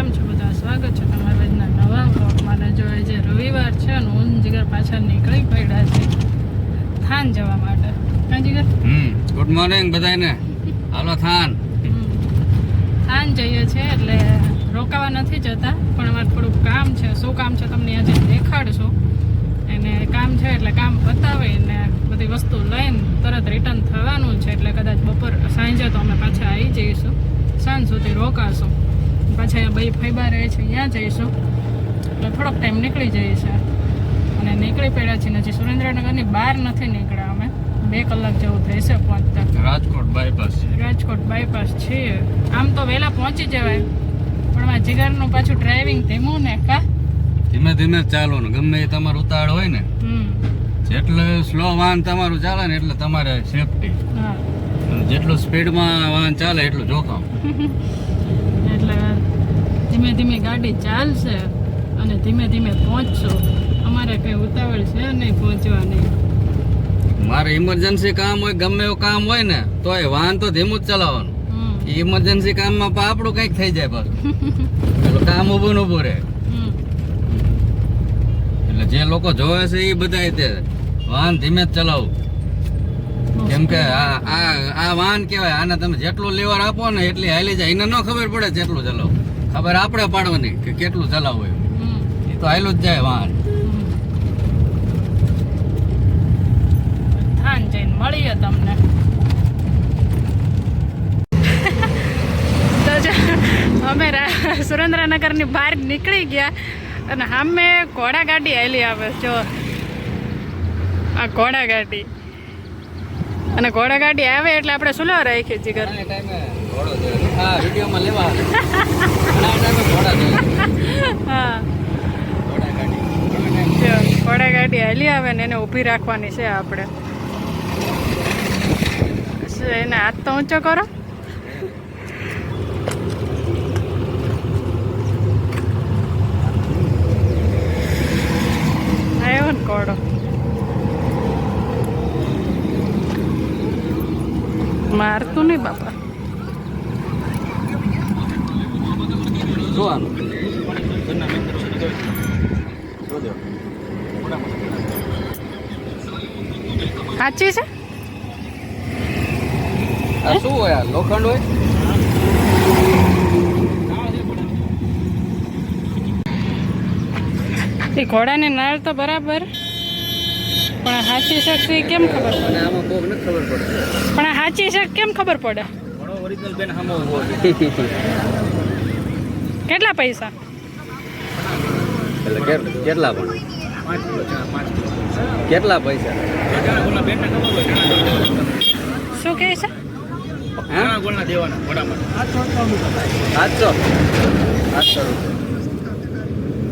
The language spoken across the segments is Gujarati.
કેમ છો બધા? સ્વાગત છે તમારા આજના નવા બ્લોગમાં જો આજે રવિવાર છે ને ઊન જીગર પાછળ નીકળી પડ્યા છે થાન જવા માટે. હા જીગર? ગુડ મોર્નિંગ બધાને હાલો થાન. થાન જઈએ છીએ એટલે રોકાવા નથી જતા પણ અમારે થોડુંક કામ છે. શું કામ છે તમને આજે દેખાડશું. એને કામ છે એટલે કામ પતાવીને બધી વસ્તુ લઈને તરત રિટર્ન થવાનું છે. એટલે કદાચ બપોર સાંજે તો અમે પાછા આવી જઈશું. સાંજ સુધી રોકાશું. પાછા ભાઈ ફૈબા રહે છે ત્યાં જઈશું. એટલે થોડોક ટાઈમ નીકળી જાય છે અને નીકળી પડ્યા છીએ હજી સુરેન્દ્રનગરની બહાર નથી નીકળ્યા અમે. બે કલાક જેવું થશે પહોંચતા રાજકોટ બાયપાસ રાજકોટ બાયપાસ છીએ આમ તો વહેલા પહોંચી જવાય. પણ આ જીગરનું પાછું ડ્રાઇવિંગ ધીમું ને કા? ધીમે ધીમે ચાલો ને ગમે એ તમારું ઉતાળ હોય ને. જેટલું સ્લો વાહન તમારું ચાલે ને એટલે તમારે સેફટી હા. જેટલું સ્પીડમાં વાહન ચાલે એટલું જોખમ. ધીમે ધીમે ગાડી ચાલશે અને ધીમે ધીમે પહોંચશો. અમારે કંઈ ઉતાવળ છે નહીં પહોંચવાની. મારે ઇમરજન્સી કામ હોય ગમે એવું કામ હોય ને તોય વાહન તો ધીમું જ ચલાવવાનું. ઇમરજન્સી કામમાં પણ આપણું કંઈક થઈ જાય પાછું. કામ ઊભું ને ઊભું રહે. એટલે જે લોકો જોવે છે એ બધા તે વાહન ધીમે જ ચલાવવું કેમ કે આ આ આ વાહન કહેવાય આને તમે જેટલું લેવર આપો ને એટલી હાલી જાય. એને ન ખબર પડે જેટલું ચલાવો. ખબર આપણે પાડવાની કે કેટલું ચલાવવું એમ. એ તો હાલું જ જાય વાહન. થાન જઈને મળીએ તમને. તો અમે સુરેન્દ્રનગરની બહાર નીકળી ગયા અને સામે ઘોડા ગાડી આવેલી આવે જો. આ ઘોડા ગાડી. અને ઘોડા ગાડી આવે એટલે આપણે સુલો રાખીએ જીગર. ટાઈમે હા. ઘણા ઘોડા ગાડી હાલી આવે ને એને ઊભી રાખવાની છે આપણે. એને હાથ તો ઊંચો કરો? આવ્યો ને ઘોડો. મારતું નહીં બાપા. જોવાનું. સાચી છે? આ શું હોય આ? લોખંડ હોય? એ ઘોડાની નાળ તો બરાબર. પણ સાચી છે કેમ ખબર પડે? આમાં કોક ખબર પડે પણ સાચી છે કેમ ખબર પડે? ઓરિજિનલ બેન છે કેટલા પૈસા? એટલે કેટલા પણ? કેટલા પૈસા? શું કહે છે?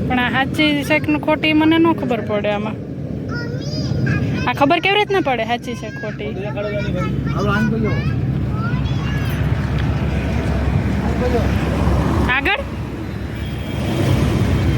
પણ આ સાચી છે કે ખોટી મને ન ખબર પડે આમાં. આ ખબર કેવી રીતના પડે સાચી છે ખોટી? આગળ આ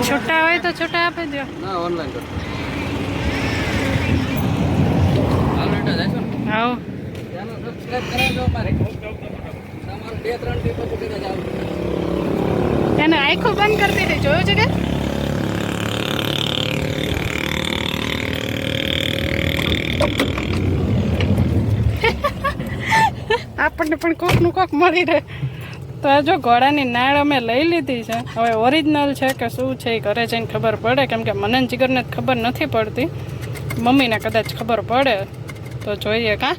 છૂટા હોય તો છૂટા આપી દો ના ઓનલાઈન કરો આવો. ચેનલ સબસ્ક્રાઇબ કરાવજો મારે તમારું બે ત્રણ ટીપ પછી કદાચ આવું એને આંખો બંધ કરી દીધી જોયું છે કે? આપણને પણ કોકનું કોક મળી રહે. તો આ જો ઘોડાની નાળ અમે લઈ લીધી છે. હવે ઓરિજિનલ છે કે શું છે એ ઘરે જઈને ખબર પડે કેમ કે મને જીગરને જ ખબર નથી પડતી. મમ્મીને કદાચ ખબર પડે તો જોઈએ કા?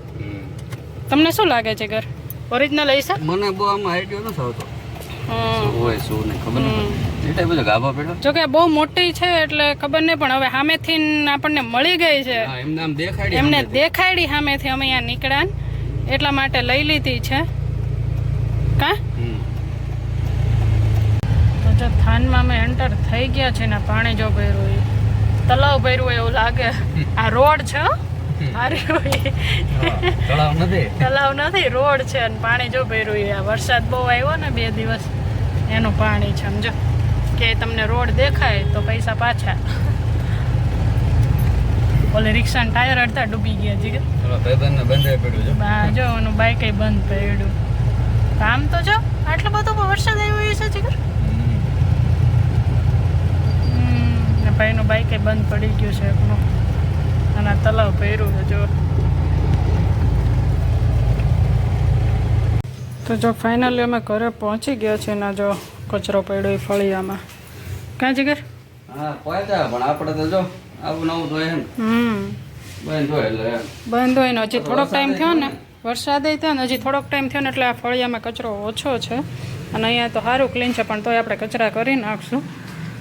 તમને શું લાગે છે ઘર ઓરિજિનલ હશે મને બહુ આમાં આઈડિયો નથી આવતો. શું હોય શું નહીં ખબર નહીં પડતી. એ ટાઈમ બધો ગાભા પેડો જો કે બહુ મોટી છે એટલે ખબર નહીં પણ હવે સામેથી આપણને મળી ગઈ છે. એમને આમ દેખાડી એમને સામેથી. દેખાડી સામેથી અમે અહીંયા નીકળ્યા એટલા માટે લઈ લીધી છે. કા હમ. તો જો થાનમાં અમે એન્ટર થઈ ગયા છે ને પાણી જો ભર્યું હોય તલાવ ભર્યું હોય એવું લાગે. આ રોડ છે. તળાવ નથી. તલાવ નથી રોડ છે અને પાણી જો ભર્યું આ વરસાદ બહુ આવ્યો ને બે દિવસ એનું પાણી છે સમજો. કે તમને રોડ દેખાય તો પૈસા પાછા. ઓલે રિક્ષાના ટાયર અડધા ડૂબી ગયા જીગર ચલો પડ્યું છે. બા જો એનું બાઈક બંધ પડ્યું. કામ તો જો આટલો બધો વરસાદ આવ્યો છે જીગર હમ, ને ભાઈનું બાઈક બંધ પડી ગયું છે એકનું અને આ તલાવ પહેર્યું છે જો તો જો ફાઇનલી અમે ઘરે પહોંચી ગયા છીએ ને જો કચરો પડ્યો એ ફળિયામાં. ક્યાં જગર હા પહોંચ્યા પણ આપણે તો જો આવું નવું તો હમ. બંધ હોય ને હજી થોડોક ટાઈમ થયો ને વરસાદ થયો ને હજી થોડોક ટાઈમ થયો ને એટલે આ ફળિયામાં કચરો ઓછો છે. અને અહીંયા તો સારું ક્લીન છે પણ તોય આપણે કચરા કરી નાખશું.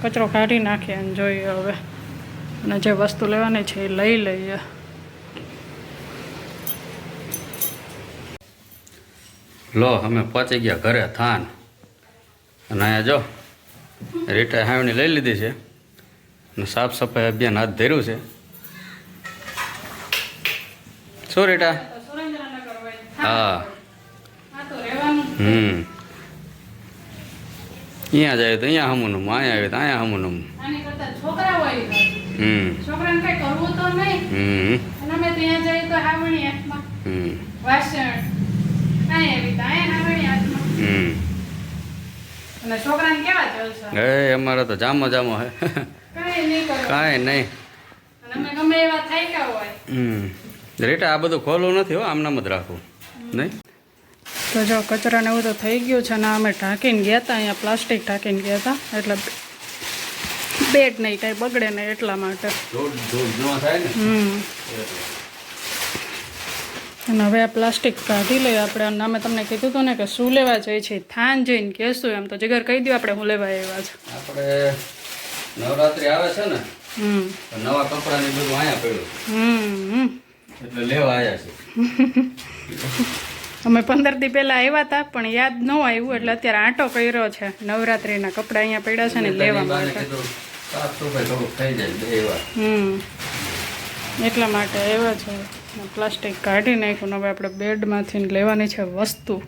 કચરો કાઢી નાખીએ અને જોઈએ હવે. અને જે વસ્તુ લેવાની છે એ લઈ લઈએ. લો અમે પહોંચી ગયા ઘરે થાન. અને અહીંયા જો રીટા હાવણી લઈ લીધી છે. અને સાફ સફાઈ અભિયાન હાથ ધર્યું છે. શું રીટા? હા. હમ. અહીંયા જાય તો અહીંયા હમુનું અહીંયા આવે તો અહીંયા હમુનું. છોકરા હોય હમ. છોકરાને કઈ કરવું તો નહીં. હમ. અમે ત્યાં જઈએ તો આવણી આત્મા હમ. વાસણ. એ અમારે તો જામો જામો હે. કાંઈ નહીં રેટા આ બધું ખોલું નથી હો આમનામ જ રાખવું નહીં? તો જો કચરા ને એવું તો થઈ ગયું છે ને અમે ઢાંકીને ગયા હતા અહીંયા પ્લાસ્ટિક ઢાંકીને ગયા હતા એટલે બેડ નહીં કાંઈ બગડે નહીં એટલા માટે. અને હવે આ પ્લાસ્ટિક કાઢી લઈએ આપણે અને અમે તમને કીધું હતું ને કે શું લેવા જઈએ છીએ થાન જઈને કહેશું એમ તો જગર કહી દો આપણે હું લેવા આવ્યા છે. આપણે નવરાત્રી આવે છે ને નવા કપડાની બધું અહીંયા પડ્યું એટલે લેવા આવ્યા છે. અમે પંદર દી પહેલાં આવ્યા હતા પણ યાદ ન આવ્યું એટલે અત્યારે આંટો કર્યો છે. નવરાત્રિના કપડાં અહીંયા પડ્યા છે ને લેવા માટે. કીધું સાફ સફાઈ થોડુંક થઈ જાય બે વાર હમ. એટલા માટે આવ્યા છે. પ્લાસ્ટિક કાઢી નાખ્યું હવે આપણે બેડમાંથી લેવાની છે વસ્તુ.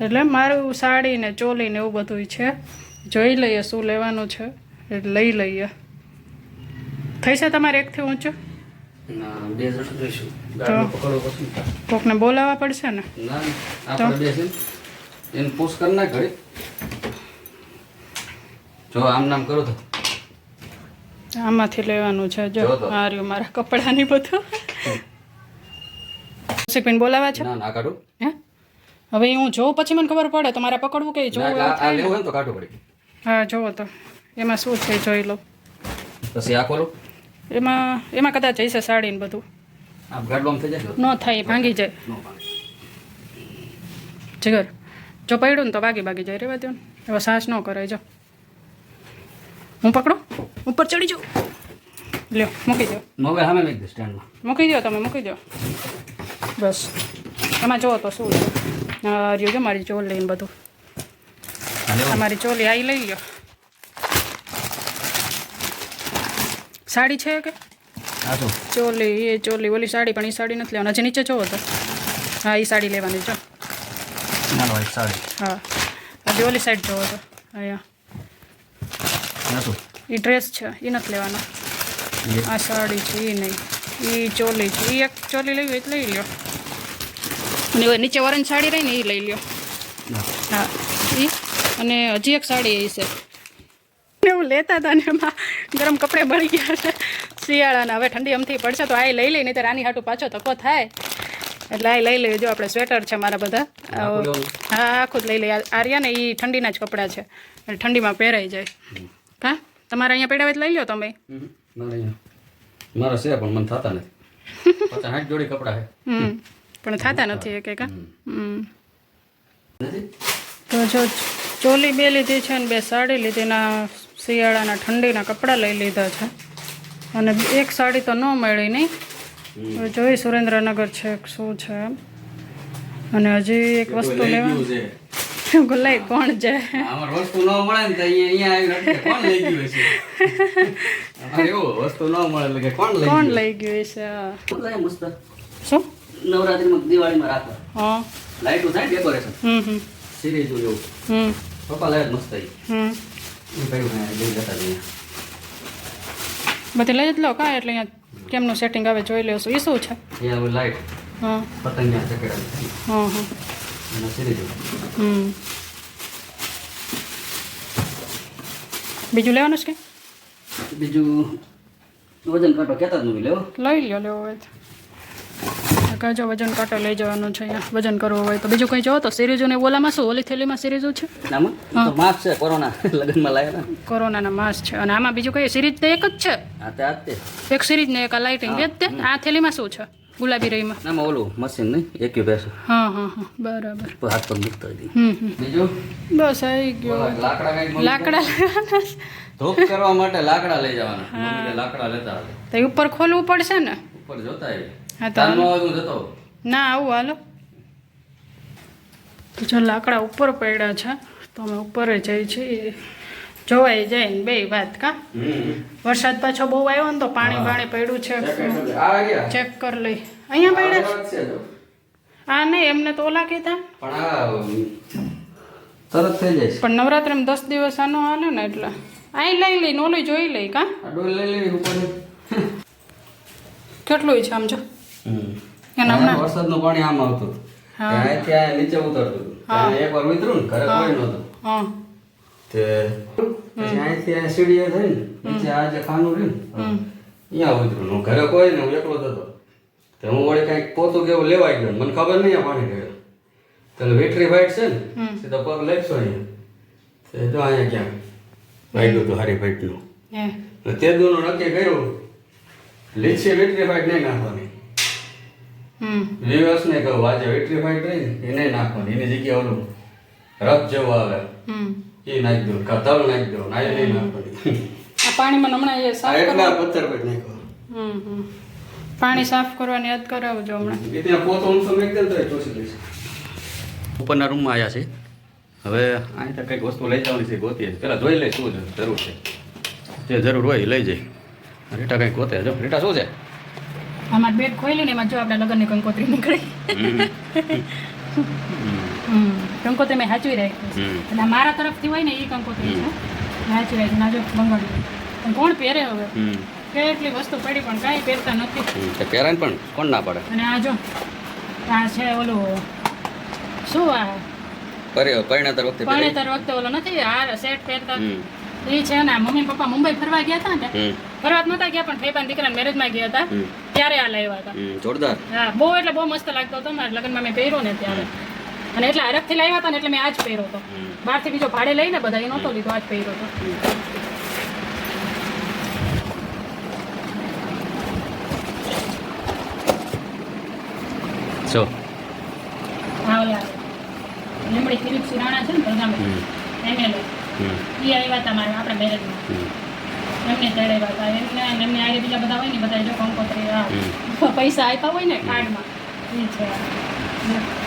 એટલે મારું સાડી ને ચોલી ને એવું બધું છે. જોઈ લઈએ શું લેવાનું છે. એટલે લઈ લઈએ. થઈ છે તમારે એકથી ઊંચું? બે જણ રહીશું. પકડવું ને. કોકને બોલાવવા પડશે ને? ના આપણે બે છે એને પૂછ કરી ઘડી. જો આમ નામ કરો તો. આમાંથી લેવાનું છે જો આ રહ્યું મારા કપડાની બધું. સિપિન બોલાવા છે? ના ના કાઢું. હે? હવે હું જોઉં પછી મને ખબર પડે તો મારે પકડવું કે ના, જોવું આ લેવું તો કાઢવું પડી. હા જોવો તો. એમાં શું છે જોઈ લો. પછી આ ખોલું. એમાં એમાં કદાચ હશે સાડી ને બધું. ન? થાય ભાંગી જાય. જગર જો પડ્યું ને તો ભાગી ભાગી જાય રેવા દો ને. એવો સાહસ ન કરાય જો. હું પકડું? ઉપર ચડી જાઉં. લ્યો મૂકી દો. હવે સામે મૂકી દો સ્ટેન્ડમાં. મૂકી દો તમે મૂકી દો. બસ. એમાં જુઓ તો શું રહ્યો જો મારી ચોલ લઈને બધું. તમારી મારી ચોલી આવી લઈ લ્યો. સાડી છે કે? ચોલી એ ચોલી ઓલી સાડી પણ એ સાડી નથી લેવાની. હજી નીચે જોવો તો. હા એ સાડી લેવાની જો. સાડી. હા. હજી ઓલી સાઈડ જોવો તો. અહીંયા. એ ડ્રેસ છે એ નથી લેવાનો. આ સાડી છે એ નહીં. એ ચોલી છે. એ એક ચોલી લેવી હોય તો લઈ લ્યો. અને નીચે ઓરેન્જ સાડી રહી ને એ લઈ લ્યો. હા. એ અને હજી એક સાડી એ છે. એવું લેતા હતા ને એમાં ગરમ કપડે બળી ગયા છે. શિયાળાના હવે ઠંડી અમથી પડશે તો આ લઈ લઈ નહીં તો રાની હાટું પાછો તકો થાય. એટલે આ લઈ લઈએ જો આપણે સ્વેટર છે મારા બધા. હા આખું જ લઈ લઈએ. આર્યા ને એ ઠંડીના જ કપડાં છે. ઠંડીમાં પહેરાઈ જાય. હા? તમારે અહીંયા હોય લઈ લો તમે. મારે છે પણ મને થતા નથી. હાથ જોડી કપડાં હમ. પણ થતા નથી એક એક તો જો ચોલી બે લીધી છે ને બે સાડી લીધી ના શિયાળાના ઠંડીના કપડાં લઈ લીધા છે. અને એક સાડી તો ન મળી નહીં. હવે જોઈ સુરેન્દ્રનગર છે શું છે અને હજી એક વસ્તુ લેવા ગુલાઈ કોણ છે? વસ્તુ ન મળે ને અહીંયા અહીંયા આવીને અટકે, કોણ લઈ ગયું હશે? વસ્તુ ન મળે એટલે કોણ લઈ કોણ લઈ ગયું છે બોલાય શું? નવરાત્રીમાં દિવાળીમાં રાખવા હા. લાઈટો થાય ડેકોરેશન હમ હમ. સિરીઝ એવું હમ. પપ્પા લાઈટ મસ્ત આવી હમ. બધી લઈ જ લો કા એટલે અહીંયા કેમનું સેટિંગ આવે જોઈ લેશું. એ શું છે? લાઈટ હા હા. હમ. બીજું લેવાનું છે કે? બીજું વજન કાંટો કહેતા જ નહીં લેવો. લઈ લો લેવો હોય કહેજો વજન કાંટો લઈ જવાનું છે અહીંયા. વજન કરવું હોય તો. બીજું કંઈ જોવો તો સિરીઝોને ઓલામાં શું? ઓલી થેલીમાં સિરીઝો છે? માસ છે કોરોના લગ્નમાં લાવ્યા કોરોનાના માસ છે. અને આમાં બીજું કઈ? સિરીઝ તો એક જ છે. એક સિરીઝ ને એક લાઇટિંગ બે જ આ થેલીમાં શું છે? ગુલાબી રહીમાં નામાં ઓલું મશીન નહીં એક્યુ પેસ હા હા હા. બરાબર. હાથ પર મૂકતા બીજું? બસ આવી ગયો. લાકડા કઈ લાકડા ધૂપ કરવા માટે લાકડા લઈ જવાના. લાકડા લેતા તો ઉપર ખોલવું પડશે ને? ઉપર જોતા આવી હા તો હું ના આવું હાલો. તો જો લાકડા ઉપર પડ્યા છે તો અમે ઉપર જઈ છીએ. જોવાઈ જાય ને બે વાત કા? વરસાદ પાછો બહુ આવ્યો ને તો પાણી પાણી પડ્યું છે. ચેક કરી લઈ. અહીંયા પડ્યા? છે. આ નહીં એમને તો ઓલા કીધા. તરત થઈ જાય પણ નવરાત્રિમાં દસ દિવસ આનો હાલ્યો ને એટલે. અહીં લઈ લઈ નોલી જોઈ લઈ કા? લઈ કેટલું છે આમ જો? વરસાદનું પાણી આમ આવતું. ત્યાં ત્યાં નીચે ઉતરતું. ત્યાં એકવાર ઉતર્યું ને ઘરે કોઈ નહોતું. તે પછી અહીંથી અહીં સીડીએ થઈ ને નીચે આ જે ખાનું રહ્યું ને અહીંયા ઉતરું હું ઘરે કોઈ ને હું એકલો હતો. તો હું વળી કાંઈક પોતું કેવું લેવાઈ ગયો મને ખબર નહીં આ પાણી ગયો. તો વેટરી ફાઈટ છે ને સીધો પગ લેખશો અહીંયા. તે જો અહીંયા ક્યાં વાગ્યું હતું હારી ફાઈટનું તે દૂરનું નક્કી કર્યું લીચી વેટરી ફાઈટ નહીં નાખવાની. હમ. વિવર્સ ને કહું આજે વિટ્રીફાઈડ રહી એને નાખવાની એની જગ્યાએ ઓલું રફ જેવું આવે. એ નાખી દો કથળ નાખી દો ના નહીં નાખવાની. આ પાણીમાં હમણાં એ સાફ એટલા પથ્થર પર નાખો હમ હમ. પાણી સાફ કરવાની યાદ કરાવજો હમણાં. એ ત્યાં પોતો હું સમય એકદમ તો ચોસી લઈશ ઉપરના રૂમમાં આવ્યા છે. હવે અહીં તો કંઈક વસ્તુ લઈ જવાની છે ગોતીએ. પેલા જોઈ લે શું જરૂર છે. જે જરૂર હોય એ લઈ જાય રીટા કંઈક ગોતે જો રીટા શું છે? અમારે બેડ ખોલી ને એમાં જો આપણે લગ્નની કંકોત્રી નીકળી. હમ. કંકોત્રી મેં સાચવી રાખી. એટલે મારા તરફથી હોય ને એ કંકોત્રી છે. સાચવી રાખી. ના જો બંગાળી. પણ કોણ પહેરે હવે? કેટલી વસ્તુ પડી પણ કાંઈ પહેરતા નથી. પહેરાય પણ. કોણ ના પડે? અને આ જો આ છે ઓલું શું આ? પરે પરિણાતર વખતે. પરણેતર વખતે ઓલો નથી આ સેટ પહેરતા. એ છે ને મમ્મી પપ્પા મુંબઈ ફરવા ગયા હતા ને. ફરવા જ નતા ગયા પણ ફેફાના દીકરાના મેરેજમાં ગયા હતા. ત્યારે આ લાવ્યા હતા. જોરદાર. હા બહુ એટલે બહુ મસ્ત લાગતો હતો મારા લગ્નમાં મેં પહેર્યો ને ત્યારે. અને એટલે હરખથી લાવ્યા હતા ને એટલે મેં આજ પહેર્યો હતો. બહારથી બીજો ભાડે લઈને બધા એ નહોતો લીધો આજ પહેર્યો હતો. જો. હા ઓલા લીમડી ફિલિપ સિરાણા છે ને પ્રધાન હમ. એમએલએ એ આવ્યા હતા મારા આપણે મેરેજમાં. એમને ચડાવ્યા હતા. એમને અને એમને આરે બીજા બધા હોય ને બધા જો કંકોત્રી પૈસા આપ્યા હોય ને કાર્ડમાં. એ છે.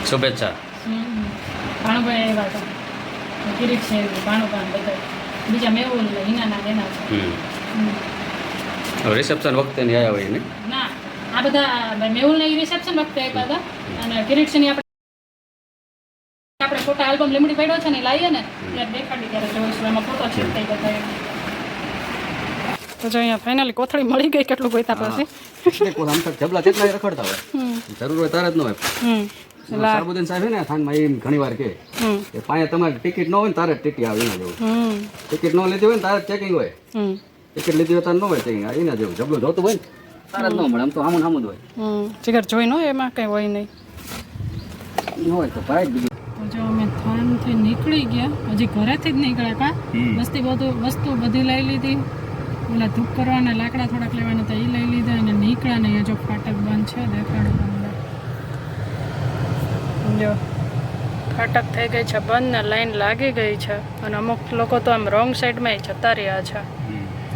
શુભેચ્છા. ભાણુભાઈ આવ્યા હતા. કિરીટ છે ભાણુભાઈ બધા. બીજા ને હિનાના ને એના છે. રિસેપ્શન વખતે નહીં આવ્યા હોય ને? ના આ બધા મેહુલ ને રિસેપ્શન વખતે આપ્યા હતા. અને કિરીટની આપણે આપણે ફોટા આલ્બમ લીમડી પડ્યો છે ને લાવીએ ને ત્યારે દેખાડી ત્યારે જોઈશું. એમાં ફોટો છે થઈ બધા તો જો અહીંયા ફાઇનલી કોથળી મળી ગઈ કેટલું ગોઈતા પાસે આમ તો જબલા કેટલા રખડતા હોય. જરૂર હોય તારે જ ન હોય. હમ. સાહેબ ને થાનમાં એમ ઘણી વાર કે હમ. કે તમારે ટિકિટ ન હોય ને તારે ટીટી આવે એના જેવું. ટિકિટ ન લીધી હોય ને તારે ચેકિંગ હોય. ટિકિટ લીધી હોય તારે ન હોય ચેકિંગ એના જેવું જબલું જોતું હોય ને તારે જ ન મળે. આમ તો આમ આમ જ હોય. હમ. જોઈ નો એમાં કઈ હોય નહીં. હોય તો ભાઈ બીજું. જો અમે થાનથી નીકળી ગયા. હજી ઘરેથી જ નીકળ્યા કા? વસ્તી બધું વસ્તુ બધી લઈ લીધી. ઓલા ધૂપ કરવાના લાકડા થોડાક લેવાના હતા એ લઈ લીધા અને નીકળ્યા ને જો ફાટક બંધ છે દેખાડું તમને જો ફાટક થઈ ગઈ છે બંધ ને લાઈન લાગી ગઈ છે અને અમુક લોકો તો આમ રોંગ સાઈડમાં જતા રહ્યા છે.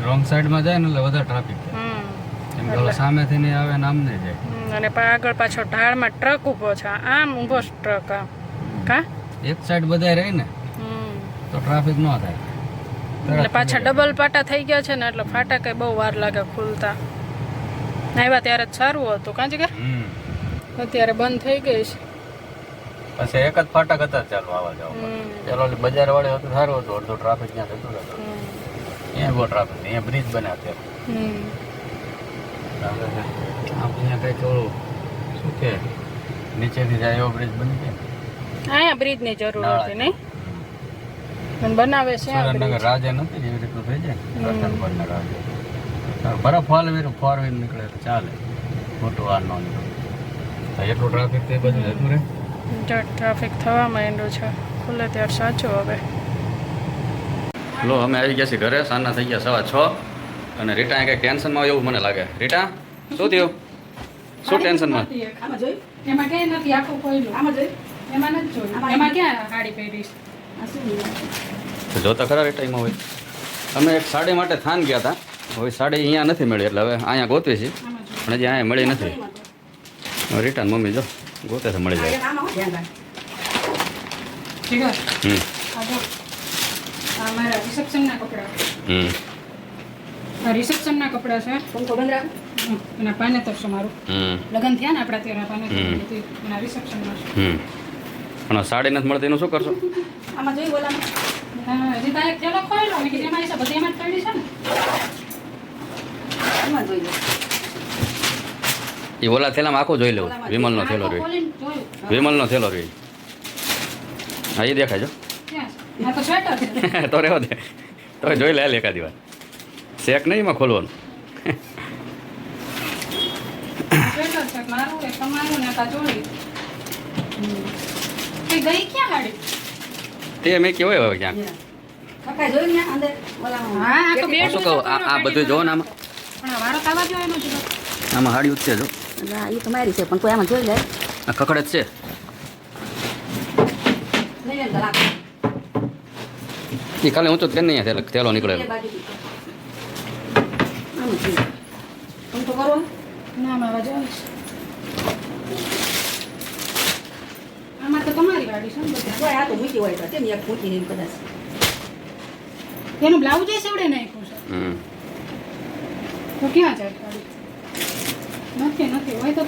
રોંગ સાઈડમાં જાય ને એટલે વધારે ટ્રાફિક કેમ સામેથી નહીં આવે ને આમ નહીં જાય અને આગળ પાછો ઢાળમાં ટ્રક ઊભો છે આમ ઊભો ટ્રક આમ. કા? એક સાઈડ બધા રહે ને તો ટ્રાફિક ન થાય. એટલે પાછા ડબલ પાટા થઈ ગયા છે ને એટલે ફાટા કઈ બહુ વાર લાગે ખુલતા. આવ્યા ત્યારે જ સારું હતું કાંજ કે? અત્યારે બંધ થઈ ગઈ છે. પછી એક જ ફાટક હતા ચાલો આવા જાવ ચાલો ઓલી બજાર વાળે હતું સારું હતું અડધો ટ્રાફિક ત્યાં થતું હતું. અહીંયા બહુ ટ્રાફિક અહીંયા બ્રિજ બન્યા છે. આમ અહીંયા કઈ થોડું શું કે નીચેથી જાય એવો બ્રિજ બની જાય અહીંયા બ્રિજની જરૂર હતી નહીં? બનાવે છે આ સુરેન્દ્રનગર બ્રિજ નથી એવી રીતનું થઈ જાય. રતનપરના રાજા. બરફ ફોર વ્હીલ ફોર વ્હીલ નીકળે તો ચાલે. મોટું વાર ન નીકળે. તો ટ્રાફિક તે બધું જતું રહે. ટ્રાફિક થવા માંડ્યો છે. ખુલે ત્યારે સાચું હવે. લો અમે આવી ગયા છીએ ઘરે. સાંજના થઈ ગયા સવા છ. અને રીટા કંઈક ટેન્શનમાં એવું મને લાગે. રીટા શું થયું? શું ટેન્શનમાં આમાં એમાં ક્યાંય નથી આખું કોઈ આમાં જોઈ. એમાં નથી જોયું. એમાં ક્યાં સાડી પહેરી? છે? આ શું તો જોતા ખરા રીટામાં હોય. અમે એક સાડી માટે થાન ગયા હતા હવે સાડી અહીંયા નથી મળી એટલે હવે અહીંયા ગોતવી છે. પણ હજી અહીંયા મળી નથી. હવે રીટા મમ્મી જો ગોતે તો મળી જાય. હમ. રિસેપ્શનના કપડાં. હમ. રિસેપ્શનના કપડાં છે. પંખો બંધ રાખ. એના પાનેતર છે મારું. લગ્ન થયા ને આપણા રિસેપ્શનમાં પણ સાડી નથી મળતી એનું શું કરશો? આમાં જોઈ બોલા હા, એક થેલો ખોયેલો મેં કીધું એમાં છે બધી એમાં જ છે ને. આમાં જોઈ એ ઓલા થેલામાં આખો જોઈ લેવું વિમલનો થેલો રહી વિમલનો થેલો રહી હા એ દેખાય છે? આ તો જો તો રહેવા દે. તો જોઈ લે એકાદી વાર. શેક નહીં એમાં ખોલવાનું. મારું તમારું ને જોડી એ ગઈ ક્યાં હાડે? તે મેં કેવાય હવે ક્યાં? કાકા જોઈ ને અંદર? ઓલા હા આ તો બે શું કહો આ બધું જોવો ને આમાં. પણ વારો થવા જો એનો જ આમાં હાડી ઉઠશે જો. ના એ તમારી છે પણ કોઈ આમાં જોઈ લે. આ ખખડે જ છે. લઈ લે દલાક એ કાલે ઊંચો તો કે નહીં થેલો થેલો નીકળેલો આમાં કરો. ના મારા જો આમાં તો તમારી ગાડી છે ને બધા જોઈ આ તો મૂકી હોય તો તેમ એક મૂકી નહીં કદાચ એનું બ્લાઉઝ એ સેવડે નાખ્યું છે. તો ક્યાં જાય નથી નથી. હોય તો.